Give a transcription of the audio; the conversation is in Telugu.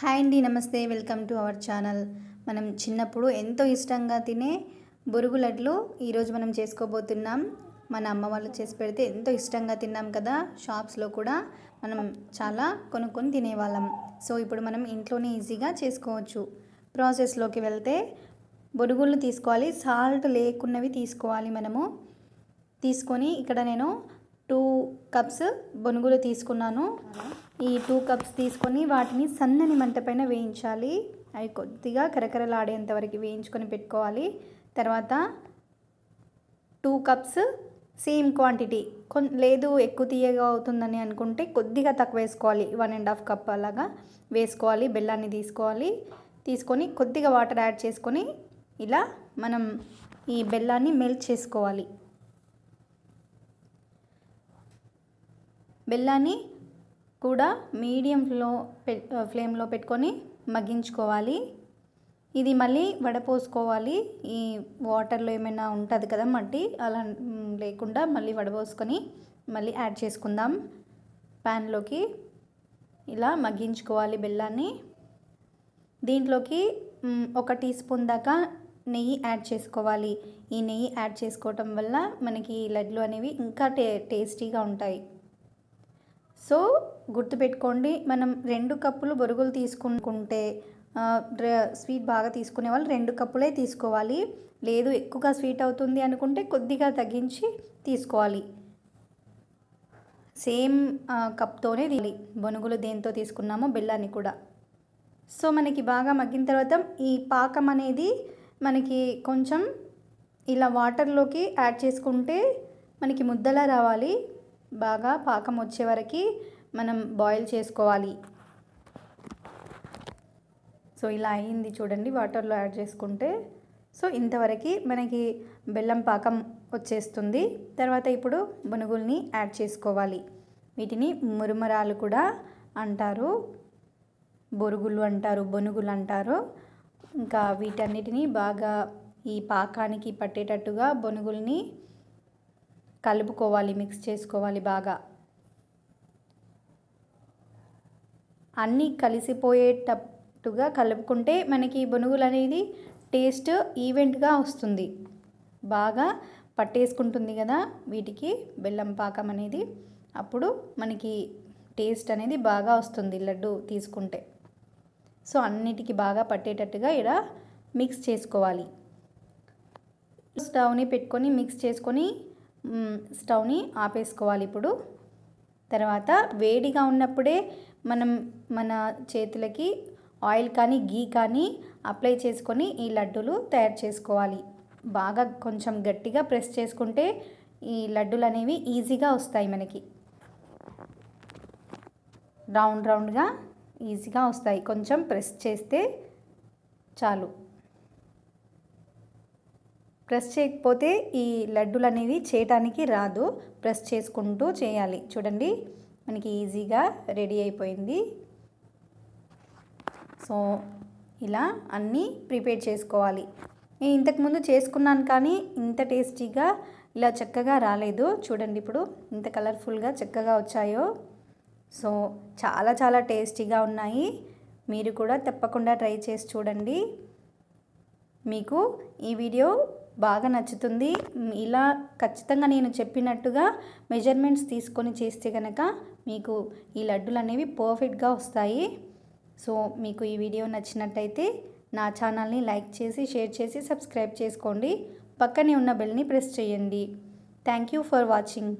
హాయ్ అండి నమస్తే. Welcome to our channel. మనం చిన్నప్పుడు ఎంతో ఇష్టంగా తినే బొరుగు లడ్లు ఈరోజు మనం చేసుకోబోతున్నాం. మన అమ్మ వాళ్ళు చేసి పెడితే ఎంతో ఇష్టంగా తిన్నాం కదా. షాప్స్లో కూడా మనం చాలా కొనుక్కొని తినేవాళ్ళం. సో ఇప్పుడు మనం ఇంట్లోనే ఈజీగా చేసుకోవచ్చు. ప్రాసెస్లోకి వెళ్తే బొరుగులు తీసుకోవాలి సాల్ట్ లేకున్నవి తీసుకోవాలి మనము. తీసుకొని ఇక్కడ నేను టూ కప్స్ బొనుగులు తీసుకున్నాను. ఈ టూ కప్స్ తీసుకొని వాటిని సన్నని మంట పైన వేయించాలి. అవి కొద్దిగా కరకరలాడేంత వరకు వేయించుకొని పెట్టుకోవాలి. తర్వాత టూ కప్స్ సేమ్ క్వాంటిటీ కొన్ లేదు ఎక్కువ తీయగా అవుతుందని అనుకుంటే కొద్దిగా తక్కువ వేసుకోవాలి. వన్ అండ్ హాఫ్ కప్ అలాగా వేసుకోవాలి. బెల్లాన్ని తీసుకోవాలి. తీసుకొని కొద్దిగా వాటర్ యాడ్ చేసుకొని ఇలా మనం ఈ బెల్లాన్ని మెల్ట్ చేసుకోవాలి. బెల్లాన్ని కూడా మీడియం ఫ్లో ఫ్లేమ్లో పెట్టుకొని మగ్గించుకోవాలి. ఇది మళ్ళీ వడపోసుకోవాలి. ఈ వాటర్లో ఏమైనా ఉంటుంది కదా మట్టి అలా లేకుండా మళ్ళీ వడపోసుకొని మళ్ళీ యాడ్ చేసుకుందాం. ప్యాన్లోకి ఇలా మగ్గించుకోవాలి బెల్లాన్ని. దీంట్లోకి ఒక టీ స్పూన్ దాకా నెయ్యి యాడ్ చేసుకోవాలి. ఈ నెయ్యి యాడ్ చేసుకోవటం వల్ల మనకి లడ్లు అనేవి ఇంకా టే టేస్టీగా ఉంటాయి. సో గుర్తుపెట్టుకోండి మనం రెండు కప్పులు బొరుగులు తీసుకుంటే స్వీట్ బాగా తీసుకునే వాళ్ళు రెండు కప్పులే తీసుకోవాలి. లేదు ఎక్కువగా స్వీట్ అవుతుంది అనుకుంటే కొద్దిగా తగ్గించి తీసుకోవాలి. సేమ్ కప్తోనే తినాలి బొనుగులు దేంతో తీసుకున్నామో బెల్లాన్ని కూడా. సో మనకి బాగా మగ్గిన తర్వాత ఈ పాకం అనేది మనకి కొంచెం ఇలా వాటర్లోకి యాడ్ చేసుకుంటే మనకి ముద్దలా రావాలి. బాగా పాకం వచ్చే వరకు మనం బాయిల్ చేసుకోవాలి. సో ఇలా అయింది చూడండి వాటర్లో యాడ్ చేసుకుంటే. సో ఇంతవరకు మనకి బెల్లం పాకం వచ్చేస్తుంది. తర్వాత ఇప్పుడు బొనుగుల్ని యాడ్ చేసుకోవాలి. వీటిని మురుమరాలు కూడా అంటారు. బొరుగులు అంటారు బొనుగులు అంటారు. ఇంకా వీటన్నిటిని బాగా ఈ పాకానికి పట్టేటట్టుగా బొనుగుల్ని కలుపుకోవాలి మిక్స్ చేసుకోవాలి బాగా. అన్నీ కలిసిపోయేటట్టుగా కలుపుకుంటే మనకి బొనుగులు అనేది టేస్ట్ ఈవెంట్గా వస్తుంది. బాగా పట్టేసుకుంటుంది కదా వీటికి బెల్లం పాకం అనేది. అప్పుడు మనకి టేస్ట్ అనేది బాగా వస్తుంది లడ్డు తీసుకుంటే. సో అన్నిటికీ బాగా పట్టేటట్టుగా ఇలా మిక్స్ చేసుకోవాలి. స్టవ్ని పెట్టుకొని మిక్స్ చేసుకొని స్టవ్ని ఆపేసుకోవాలి ఇప్పుడు. తర్వాత వేడిగా ఉన్నప్పుడే మనం మన చేతులకి ఆయిల్ కానీ గీ కానీ అప్లై చేసుకొని ఈ లడ్డూలు తయారు చేసుకోవాలి. బాగా కొంచెం గట్టిగా ప్రెస్ చేసుకుంటే ఈ లడ్డూలు అనేవి ఈజీగా వస్తాయి మనకి. రౌండ్ రౌండ్గా ఈజీగా వస్తాయి. కొంచెం ప్రెస్ చేస్తే చాలు. ప్రెస్ చేయకపోతే ఈ లడ్డూలు అనేవి చేయటానికి రాదు. ప్రెస్ చేసుకుంటూ చేయాలి. చూడండి మనకి ఈజీగా రెడీ అయిపోయింది. సో ఇలా అన్నీ ప్రిపేర్ చేసుకోవాలి. నేను ఇంతకుముందు చేసుకున్నాను కానీ ఇంత టేస్టీగా ఇలా చక్కగా రాలేదు. చూడండి ఇప్పుడు ఇంత కలర్ఫుల్గా చక్కగా వచ్చాయో. సో చాలా చాలా టేస్టీగా ఉన్నాయి. మీరు కూడా తప్పకుండా ట్రై చేసి చూడండి. మీకు ఈ వీడియో బాగా నచ్చుతుంది. ఇలా ఖచ్చితంగా నేను చెప్పినట్టుగా మెజర్మెంట్స్ తీసుకొని చేస్తే కనుక మీకు ఈ లడ్డూలు అనేవి పర్ఫెక్ట్గా వస్తాయి. సో మీకు ఈ వీడియో నచ్చినట్టయితే నా ఛానల్ని లైక్ చేసి షేర్ చేసి సబ్స్క్రైబ్ చేసుకోండి. పక్కనే ఉన్న బెల్ని ప్రెస్ చేయండి. Thank you for watching.